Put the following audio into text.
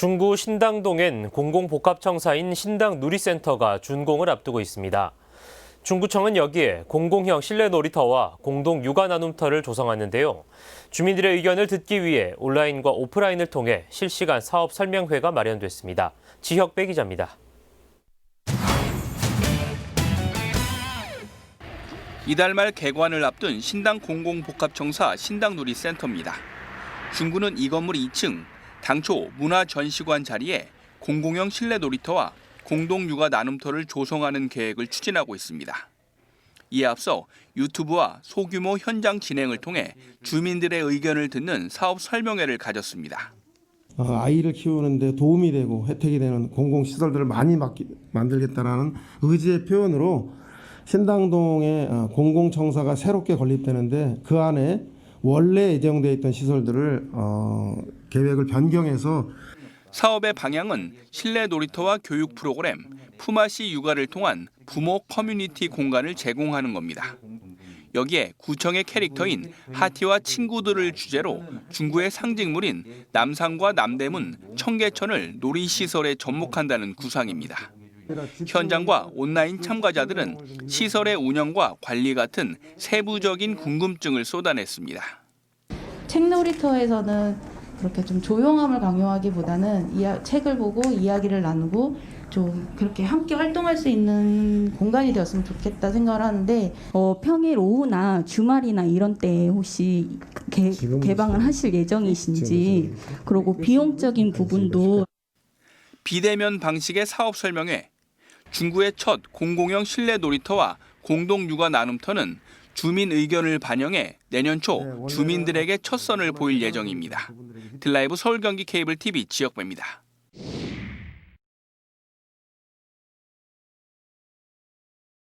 중구 신당동엔 공공복합청사인 신당 누리센터가 준공을 앞두고 있습니다. 중구청은 여기에 공공형 실내 놀이터와 공동 육아 나눔터를 조성하는데요. 주민들의 의견을 듣기 위해 온라인과 오프라인을 통해 실시간 사업 설명회가 마련됐습니다. 지혁배 기자입니다. 이달 말 개관을 앞둔 신당 공공복합청사 신당누리센터입니다. 중구는 이 건물 2층 당초 문화 전시관 자리에 공공형 실내 놀이터와 공동 육아 나눔터를 조성하는 계획을 추진하고 있습니다. 이에 앞서 유튜브와 소규모 현장 진행을 통해 주민들의 의견을 듣는 사업 설명회를 가졌습니다. 어, 아이를 키우는데 도움이 되고 혜택이 되는 공공시설들을 많이 만들겠다라는 의지의 표현으로 신당동에 어, 공공청사가 새롭게 건립되는데 그 안에 원래 예정되어 있던 시설들을 어, 계획을 변경해서 사업의 방향은 실내 놀이터와 교육 프로그램, 품앗이 육아를 통한 부모 커뮤니티 공간을 제공하는 겁니다. 여기에 구청의 캐릭터인 하티와 친구들을 주제로 중구의 상징물인 남산과 남대문, 청계천을 놀이시설에 접목한다는 구상입니다. 현장과 온라인 참가자들은 시설의 운영과 관리 같은 세부적인 궁금증을 쏟아냈습니다. 책 놀이터에서는 그렇게 좀 조용함을 강요하기보다는 이야, 책을 보고 이야기를 나누고 좀 그렇게 함께 활동할 수 있는 공간이 되었으면 좋겠다 생각을 하는데 어, 평일 오후나 주말이나 이런 때 혹시 개, 개방을 하실 예정이신지 그리고 비용적인 부분도 비대면 방식의 사업 설명회, 중구의 첫 공공형 실내 놀이터와 공동 육아 나눔터는 주민 의견을 반영해 내년 초 주민들에게 첫 선을 보일 예정입니다. 들라이브 서울 경기 케이블 TV 지역배입니다.